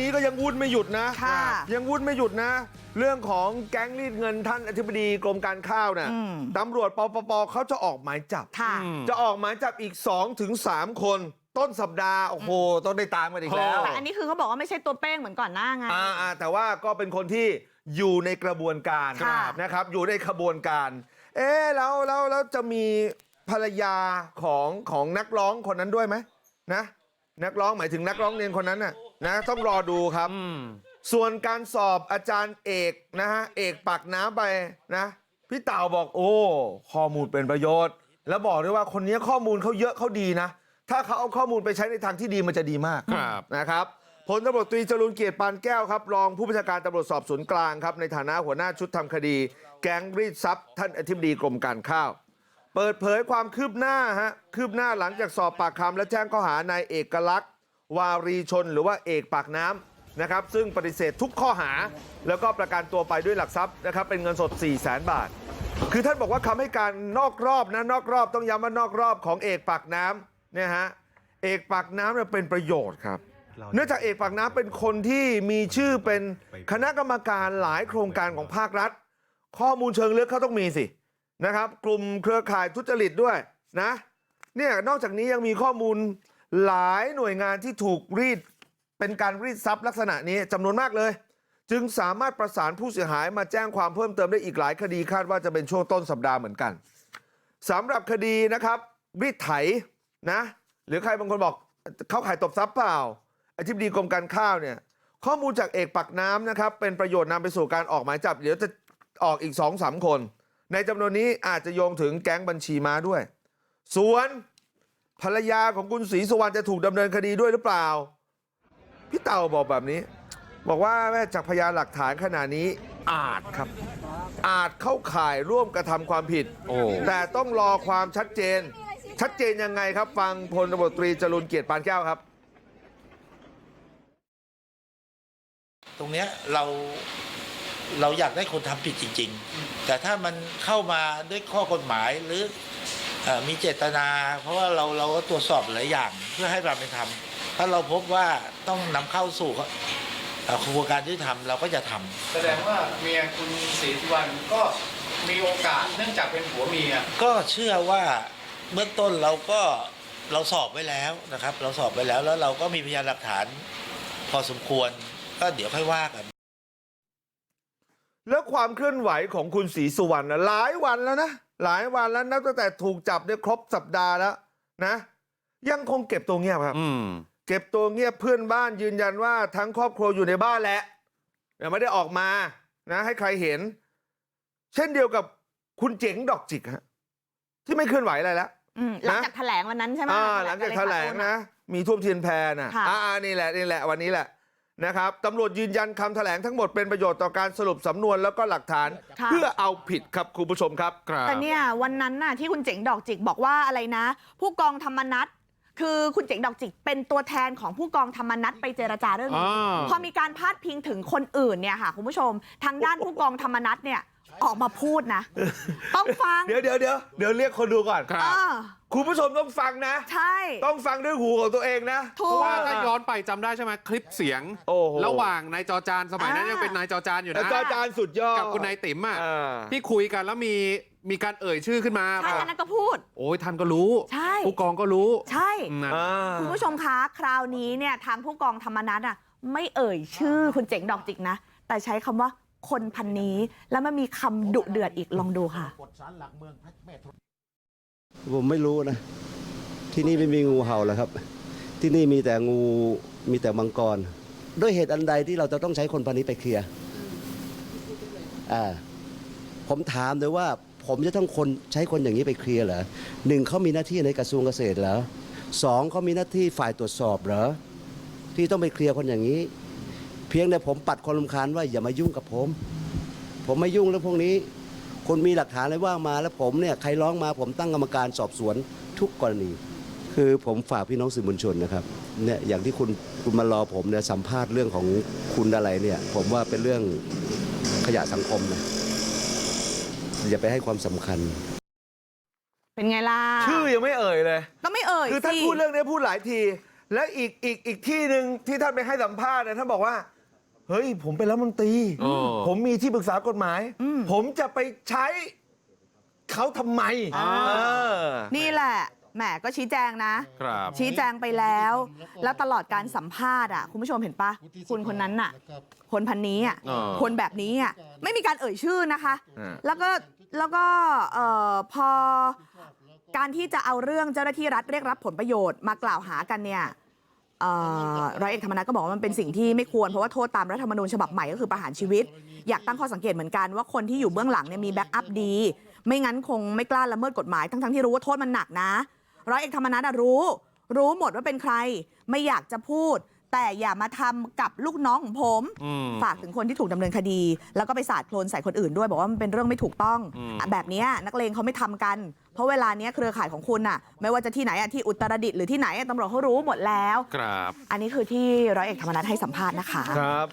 นี้ก็ยังวุ่นไม่หยุดนะ ค่ะยังวุ่นไม่หยุดนะ เรื่องของแก๊งรีดเงินท่านอธิบดีกรมการข้าวน่ะอืมตำรวจปปปเขาจะออกหมายจับ ค่ะจะออกหมายจับอีก2ถึง3คนต้นสัปดาห์ โอ้โห ต้องได้ตามกันอีกแล้ว แต่อันนี้คือเขาบอกว่าไม่ใช่ตัวเป้งเหมือนก่อนหน้าไง อ่าอ่าแต่ว่าก็เป็นคนที่อยู่ในกระบวนการค่ะ นะครับ อยู่ในขบวนการ เอ๊ะแล้วแล้วแล้วจะมีภรรยาของของนักร้องคนนั้นด้วยไหมนะ นักร้องหมายถึงนักร้องเรียนคนนั้นน่ะ นะต้องรอดูครับ ส่วนการสอบอาจารย์เอกนะฮะเอกปักน้ำไปนะพี่เต่าบอกโอ้ข้อมูลเป็นประโยชน์ แล้วบอกด้วยว่าคนนี้ข้อมูลเขาเยอะเขาดีนะ ถ้าเขาเอาข้อมูลไปใช้ในทางที่ดีมันจะดีมากครับนะครับพลตำรวจตรีจรูนเกียรติปานแก้วครับรองผู้บัญชาการตำรวจสอบสวนกลางครับในฐานะหัวหน้าชุดทำคดี แก๊งรีดทรัพย์ท่านอธิบดีกรมการข้าว เปิดเผยความคืบหน้าฮะคืบหน้าหลังจากสอบปากคำและแจ้งข้อหานายเอกลักษณ์ วารีชนหรือว่าเอกปากน้ำนะครับซึ่งปฏิเสธทุกข้อหาแล้วก็ประกันตัวไปด้วยหลักทรัพย์นะครับเป็นเงินสด 4 0 0แสนบาท คือท่านบอกว่าคำให้การนอกรอบนะนอกรอบต้องย้ำว่านอกรอบของเอกปากน้ำเนี่ยฮะเอกปากน้ำเนี่ยเป็นประโยชน์ครับ เนื่องจากเอกปากน้ำเป็นคนที่มีชื่อเป็นคณะกรรมการหลายโครงการของภาครัฐ ข้อมูลเชิงลึกเขาต้องมีสินะครับ กลุ่มเครือข่ายทุจริตด้วยนะเนี่ยนอกจากนี้ยังมีข้อมูล หลายหน่วยงานที่ถูกรีดเป็นการรีดทรัพย์ลักษณะนี้จำนวนมากเลยจึงสามารถประสานผู้เสียหายมาแจ้งความเพิ่มเติมได้อีกหลายคดีคาดว่าจะเป็นช่วงต้นสัปดาห์เหมือนกันสำหรับคดีนะครับรีดไถนะหรือใครบางคนบอกเข้าขายตบทรัพย์เปล่าอธิบดีกรมการข้าวเนี่ยข้อมูลจากเอกปักน้ำนะครับเป็นประโยชน์นำไปสู่การออกหมายจับ เดี๋ยวจะออกอีกสองสามคน ในจำนวนนี้อาจจะโยงถึงแก๊งบัญชีม้าด้วย ส่วน ภรรยาของคุณศรีสุวรรณจะถูกดำเนินคดีด้วยหรือเปล่าพี่เต่าบอกแบบนี้ บอกว่าแม่จากพยานหลักฐานขณะนี้อาจครับ อาจเข้าข่ายร่วมกระทำความผิดโอ้แต่ต้องรอความชัดเจน ชัดเจนยังไงครับ ฟังพลตำรวจตรีจรุนเกียรติปานแก้วครับ ตรงเนี้ยเราเราอยากได้คนทำผิดจริง ๆ แต่ถ้ามันเข้ามาด้วยข้อกฎหมายหรือเออ มีเจตนา เพราะว่าเราเราก็ตรวจสอบหลายอย่างเพื่อให้ความเป็นธรรมถ้าเราพบว่าต้องนำเข้าสู่เอ่อกระบวนการยุติธรรมเราก็จะทำแสดงว่าเมียคุณศรีสุวรรณก็มีโอกาสเนื่องจากเป็นผัวเมีย ก็เชื่อว่าเบื้องต้นเราก็เราสอบไว้แล้วนะครับ เราสอบไว้แล้วแล้วเราก็มีพยานหลักฐาน พอสมควรก็เดี๋ยวค่อยว่ากัน แล้วความเคลื่อนไหวของคุณศรีสุวรรณนะหลายวันแล้วนะ หลายวันแล้วนับตั้งแต่ถูกจับเนี่ยครบสัปดาห์แล้วนะยังคงเก็บตัวเงียบครับอืมเก็บตัวเงียบเพื่อนบ้านยืนยันว่าทั้งครอบครัวอยู่ในบ้านแหละแต่ไม่ได้ออกมานะให้ใครเห็น เช่นเดียวกับคุณเจ๋งดอกจิกฮะที่ไม่เคลื่อนไหวอะไรแล้วอืมหลังจากแถลงวันนั้นใช่ไหมอ่าหลังจากแถลงนะมีท่วมเทียนแพนะค่ะอ่านี่แหละนี่แหละวันนี้แหละ นะครับตำรวจยืนยันคำแถลงทั้งหมดเป็นประโยชน์ต่อการสรุปสำนวนแล้วก็หลักฐานค่ะเพื่อเอาผิดครับคุณผู้ชมครับครับแต่เนี่ยวันนั้นน่ะที่คุณเจ๋งดอกจิกบอกว่าอะไรนะ ผู้กองธรรมนัฐคือคุณเจ๋งดอกจิกเป็นตัวแทนของผู้กองธรรมนัฐไปเจรจาเรื่องนี้อ่าพอมีการพาดพิงถึงคนอื่นเนี่ยค่ะคุณผู้ชมทางด้านผู้กองธรรมนัฐเนี่ย ออกมาพูดนะ ต้องฟัง เดี๋ยวเดี๋ยวเดี๋ยวเดี๋ยวเรียกคนดูก่อนครัเอบอคุณผู้ชมต้องฟังนะ ใช่ ต้องฟังด้วยหูของตัวเองนะ ถูเพก ราะว่าถ้าย้อนไปจำได้ใช่ไหมคลิปเสียง โอ้โห ระหว่างนายจอจานสมัยนั้นอ่ายั ยังเป็นนายจอจานอยู่แต่นะจอจานสุดยอดกับคุณนายติ๋มอะอ่า ที่คุยกันแล้วมีมีการเอ่ยชื่อขึ้นมาใช่อันนั้นก็พูด โอ้ยท่านก็รู้ใช่ ผู้กองก็รู้ใช่ นั่น อ่า คุณผู้ชมคะคราวนี้เนี่ยทางผู้กองธรรมนัฐอะไม่เอ่ยชื่อคุณเจ๋งดอกจิกนะ แต่ใช้คำว่า คนพันนี้แล้วมันมีคำดุเดือดอีกลองดูค่ะผมไม่รู้นะ ที่นี่ไม่มีงูเห่าหรอกครับ ที่นี่มีแต่งูมีแต่มังกร ด้วยเหตุอันใดที่เราจะต้องใช้คนพันนี้ไปเคลียร์อ่าผมถามเลยว่า ผมจะต้องคนใช้คนอย่างนี้ไปเคลียร์เหรอหนึ่งเขามีหน้าที่ในกระทรวงเกษตรเหรอสองเขามีหน้าที่ฝ่ายตรวจสอบเหรอที่ต้องไปเคลียร์คนอย่างนี้ เพียงแต่ผมปัดคนลำคาญว่าอย่ามายุ่งกับผม ผมไม่ยุ่งเรื่องพวกนี้คุณมีหลักฐานอะไรว่ามาแล้วผมเนี่ยใครร้องมาผมตั้งกรรมการสอบสวนทุกกรณี คือผมฝากพี่น้องสื่อมวลชนนะครับเนี่ยอย่างที่คุณคุณมารอผมเนี่ยสัมภาษณ์เรื่องของคุณอะไรเนี่ยผมว่าเป็นเรื่องขยะสังคมนะอย่าไปให้ความสำคัญ เป็นไงล่ะ ชื่อยังไม่เอ่ยเลย ก็ไม่เอ่ยคือท่านสิพูดเรื่องนี้พูดหลายที และอีกอีกอีกที่หนึ่งที่ท่านไปให้สัมภาษณ์นะท่านบอกว่า เฮ้ยผมเป็นรัฐมนตรีโอ้ผมมีที่ปรึกษากฎหมายอืมผมจะไปใช้เขาทำไมอ่าเออนี่แหละแหมก็ชี้แจงนะครับชี้แจงไปแล้ว แล้วตลอดการสัมภาษณ์อะคุณผู้ชมเห็นปะคุณคนนั้นน่ะ คนพันนี้อะเออคนแบบนี้อะไม่มีการเอ่ยชื่อนะคะอ่าแล้วก็แล้วก็เอ่อพอการที่จะเอาเรื่องเจ้าหน้าที่รัฐเรียกรับผลประโยชน์มากล่าวหากันเนี่ยเอ่อ ร้อยเอกธรรมนัฐก็บอกว่ามันเป็นสิ่งที่ไม่ควรเพราะว่าโทษตามรัฐธรรมนูญฉบับใหม่ก็คือประหารชีวิต อยากตั้งข้อสังเกตเหมือนกันว่าคนที่อยู่เบื้องหลังเนี่ยมีแบ็กอัพดี ไม่งั้นคงไม่กล้าละเมิดกฎหมายทั้งๆที่รู้ว่าโทษมันหนักนะ ร้อยเอกธรรมนัฐรู้ รู้หมดว่าเป็นใคร ไม่อยากจะพูด แต่อย่ามาทำกับลูกน้องของผมอืมฝากถึงคนที่ถูกดำเนินคดี แล้วก็ไปสาดโคลนใส่คนอื่นด้วยบอกว่ามันเป็นเรื่องไม่ถูกต้องอืมอะแบบเนี้ยนักเลงเขาไม่ทำกัน เพราะเวลาเนี้ยเครือข่ายของคุณน่ะ ไม่ว่าจะที่ไหนอะที่อุตรดิตถ์หรือที่ไหนอะตำรวจเขารู้หมดแล้วครับ อันนี้คือที่ร้อยเอกธรรมนัฐให้สัมภาษณ์นะคะครับ